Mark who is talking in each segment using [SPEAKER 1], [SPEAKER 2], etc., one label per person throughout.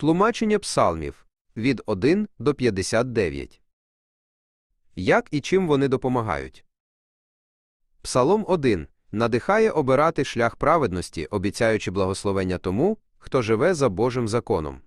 [SPEAKER 1] Тлумачення псалмів від 1 до 59. Як і чим вони допомагають? Псалом 1 надихає обирати шлях праведності, обіцяючи благословення тому, хто живе за Божим законом.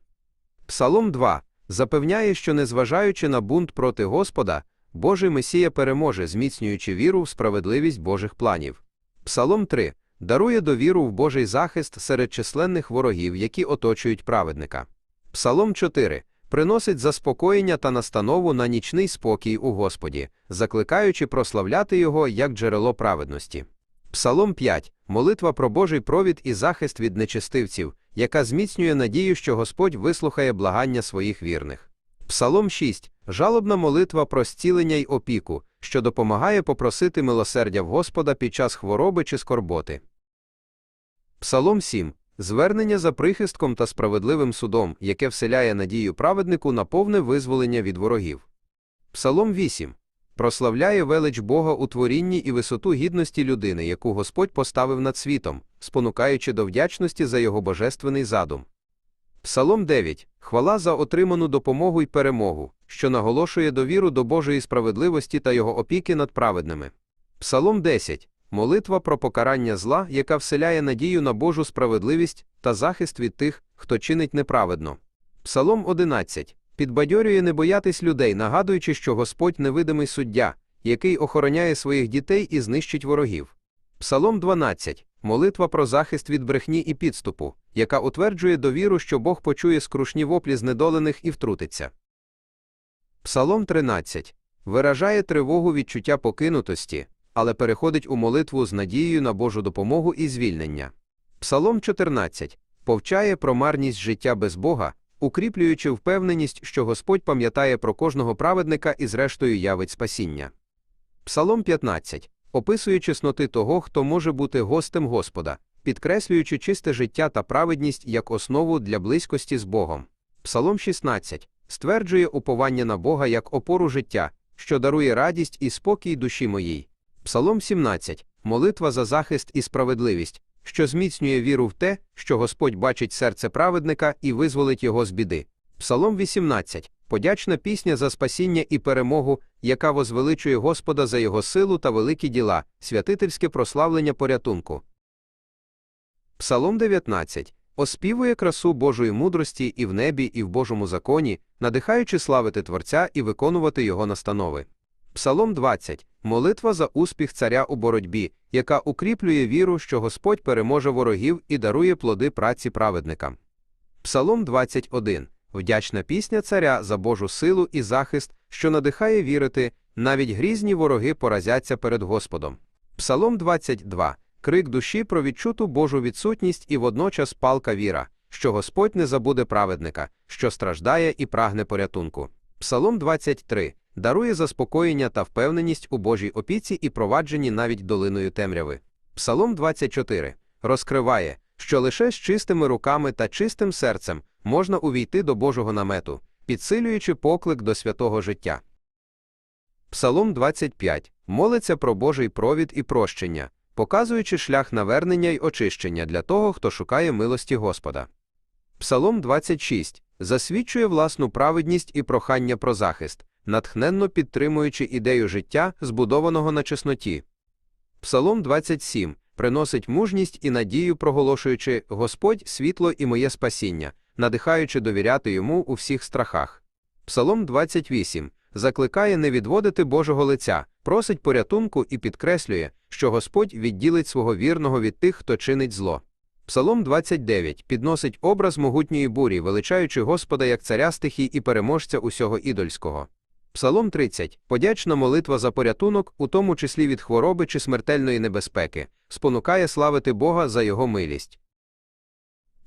[SPEAKER 1] Псалом 2 запевняє, що, незважаючи на бунт проти Господа, Божий Месія переможе, зміцнюючи віру в справедливість Божих планів. Псалом 3 дарує довіру в Божий захист серед численних ворогів, які оточують праведника. Псалом 4 приносить заспокоєння та настанову на нічний спокій у Господі, закликаючи прославляти Його як джерело праведності. Псалом 5 молитва про Божий провід і захист від нечестивців, яка зміцнює надію, що Господь вислухає благання своїх вірних. Псалом 6 жалобна молитва про зцілення й опіку, що допомагає попросити милосердя в Господа під час хвороби чи скорботи. Псалом 7 звернення за прихистком та справедливим судом, яке вселяє надію праведнику на повне визволення від ворогів. Псалом 8 прославляє велич Бога у творінні і висоту гідності людини, яку Господь поставив над світом, спонукаючи до вдячності за його божественний задум. Псалом 9 хвала за отриману допомогу й перемогу, що наголошує довіру до Божої справедливості та його опіки над праведними. Псалом 10 молитва про покарання зла, яка вселяє надію на Божу справедливість та захист від тих, хто чинить неправедно. Псалом 11 підбадьорює не боятись людей, нагадуючи, що Господь невидимий суддя, який охороняє своїх дітей і знищить ворогів. Псалом 12 молитва про захист від брехні і підступу, яка утверджує довіру, що Бог почує скрушні воплі знедолених і втрутиться. Псалом 13 виражає тривогу відчуття покинутості, але переходить у молитву з надією на Божу допомогу і звільнення. Псалом 14 повчає про марність життя без Бога, укріплюючи впевненість, що Господь пам'ятає про кожного праведника і зрештою явить спасіння. Псалом 15 описує чесноти того, хто може бути гостем Господа, підкреслюючи чисте життя та праведність як основу для близькості з Богом. Псалом 16 стверджує уповання на Бога як опору життя, що дарує радість і спокій душі моїй. Псалом 17 молитва за захист і справедливість, що зміцнює віру в те, що Господь бачить серце праведника і визволить його з біди. Псалом 18 подячна пісня за спасіння і перемогу, яка возвеличує Господа за його силу та великі діла, святительське прославлення порятунку. Псалом 19 оспівує красу Божої мудрості і в небі, і в Божому законі, надихаючи славити Творця і виконувати його настанови. Псалом 20 молитва за успіх царя у боротьбі, яка укріплює віру, що Господь переможе ворогів і дарує плоди праці праведникам. Псалом 21 вдячна пісня царя за Божу силу і захист, що надихає вірити, навіть грізні вороги поразяться перед Господом. Псалом 22 крик душі про відчуту Божу відсутність і водночас палка віра, що Господь не забуде праведника, що страждає і прагне порятунку. Псалом 23 дарує заспокоєння та впевненість у Божій опіці і провадженні навіть долиною темряви. Псалом 24 розкриває, що лише з чистими руками та чистим серцем можна увійти до Божого намету, підсилюючи поклик до святого життя. Псалом 25 молиться про Божий провід і прощення, показуючи шлях навернення й очищення для того, хто шукає милості Господа. Псалом 26 засвідчує власну праведність і прохання про захист, натхненно підтримуючи ідею життя, збудованого на чесноті. Псалом 27 приносить мужність і надію, проголошуючи Господь світло і моє спасіння, надихаючи довіряти йому у всіх страхах. Псалом 28 закликає не відводити Божого лиця, просить порятунку і підкреслює, що Господь відділить свого вірного від тих, хто чинить зло. Псалом 29 підносить образ могутньої бурі, величаючи Господа як царя стихій і переможця усього ідольського. Псалом 30 подячна молитва за порятунок, у тому числі від хвороби чи смертельної небезпеки, спонукає славити Бога за його милість.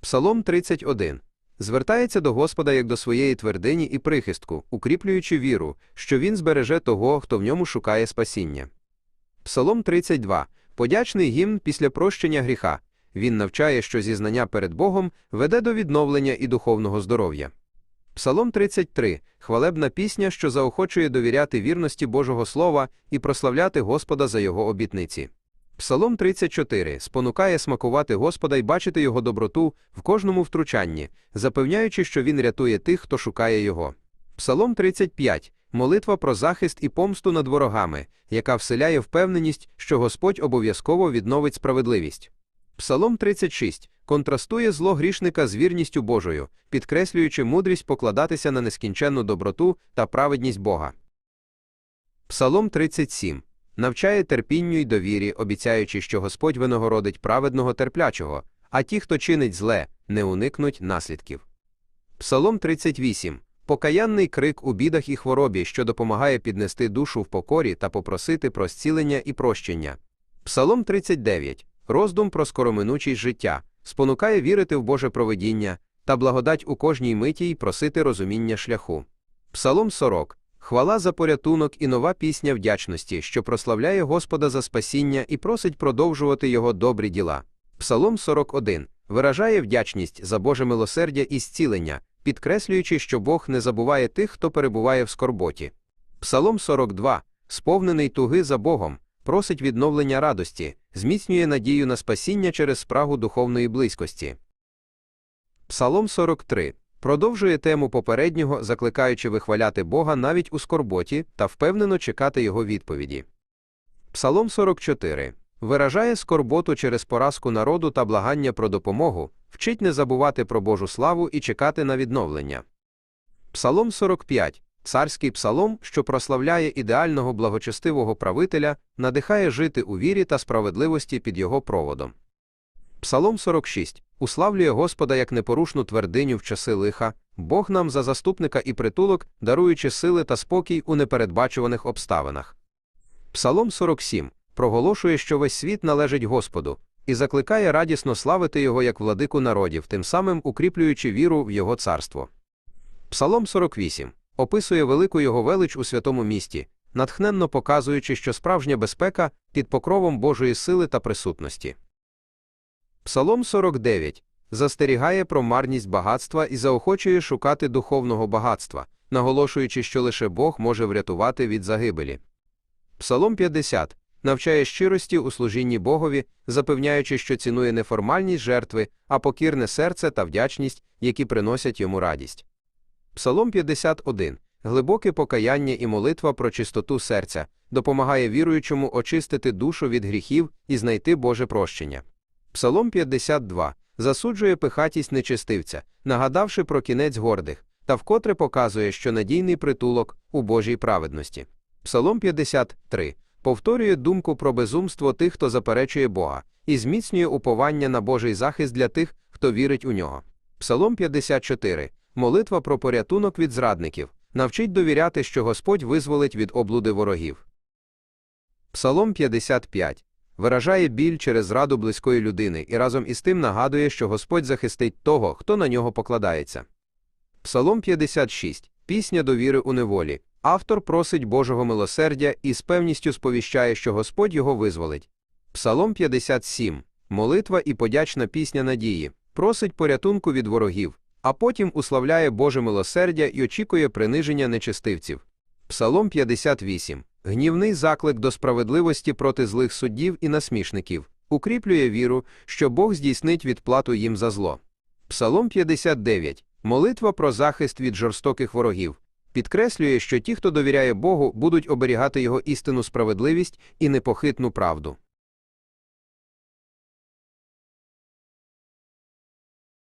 [SPEAKER 1] Псалом 31 звертається до Господа як до своєї твердині і прихистку, укріплюючи віру, що він збереже того, хто в ньому шукає спасіння. Псалом 32 подячний гімн після прощення гріха. Він навчає, що зізнання перед Богом веде до відновлення і духовного здоров'я. Псалом 33 хвалебна пісня, що заохочує довіряти вірності Божого Слова і прославляти Господа за його обітниці. Псалом 34 спонукає смакувати Господа й бачити Його доброту в кожному втручанні, запевняючи, що Він рятує тих, хто шукає Його. Псалом 35 молитва про захист і помсту над ворогами, яка вселяє впевненість, що Господь обов'язково відновить справедливість. Псалом 36 контрастує зло грішника з вірністю Божою, підкреслюючи мудрість покладатися на нескінченну доброту та праведність Бога. Псалом 37 навчає терпінню й довірі, обіцяючи, що Господь винагородить праведного терплячого, а ті, хто чинить зле, не уникнуть наслідків. Псалом 38 покаянний крик у бідах і хворобі, що допомагає піднести душу в покорі та попросити про зцілення і прощення. Псалом 39 роздум про скороминучість життя, спонукає вірити в Боже провидіння та благодать у кожній миті й просити розуміння шляху. Псалом 40 Хвала за порятунок і нова пісня вдячності, що прославляє Господа за спасіння і просить продовжувати його добрі діла. Псалом 41 виражає вдячність за Боже милосердя і зцілення, підкреслюючи, що Бог не забуває тих, хто перебуває в скорботі. Псалом 42 сповнений туги за Богом, просить відновлення радості, зміцнює надію на спасіння через спрагу духовної близькості. Псалом 43 продовжує тему попереднього, закликаючи вихваляти Бога навіть у скорботі та впевнено чекати його відповіді. Псалом 44 виражає скорботу через поразку народу та благання про допомогу, вчить не забувати про Божу славу і чекати на відновлення. Псалом 45 царський псалом, що прославляє ідеального благочестивого правителя, надихає жити у вірі та справедливості під його проводом. Псалом 46 уславлює Господа як непорушну твердиню в часи лиха, Бог нам за заступника і притулок, даруючи сили та спокій у непередбачуваних обставинах. Псалом 47 проголошує, що весь світ належить Господу, і закликає радісно славити Його як владику народів, тим самим укріплюючи віру в Його царство. Псалом 48 описує велику його велич у святому місті, натхненно показуючи, що справжня безпека під покровом Божої сили та присутності. Псалом 49 застерігає про марність багатства і заохочує шукати духовного багатства, наголошуючи, що лише Бог може врятувати від загибелі. Псалом 50 навчає щирості у служінні Богові, запевняючи, що цінує не формальність жертви, а покірне серце та вдячність, які приносять йому радість. Псалом 51 глибоке покаяння і молитва про чистоту серця допомагає віруючому очистити душу від гріхів і знайти Боже прощення. Псалом 52 засуджує пихатість нечистивця, нагадавши про кінець гордих, та вкотре показує, що надійний притулок у Божій праведності. Псалом 53 повторює думку про безумство тих, хто заперечує Бога, і зміцнює уповання на Божий захист для тих, хто вірить у нього. Псалом 54 молитва про порятунок від зрадників, навчить довіряти, що Господь визволить від облуди ворогів. Псалом 55 виражає біль через зраду близької людини і разом із тим нагадує, що Господь захистить того, хто на нього покладається. Псалом 56 пісня довіри у неволі. Автор просить Божого милосердя і з певністю сповіщає, що Господь його визволить. Псалом 57 молитва і подячна пісня надії, просить порятунку від ворогів, а потім уславляє Боже милосердя і очікує приниження нечестивців. Псалом 58 гнівний заклик до справедливості проти злих суддів і насмішників, укріплює віру, що Бог здійснить відплату їм за зло. Псалом 59 молитва про захист від жорстоких ворогів. Підкреслює, що ті, хто довіряє Богу, будуть оберігати його істинну справедливість і непохитну правду.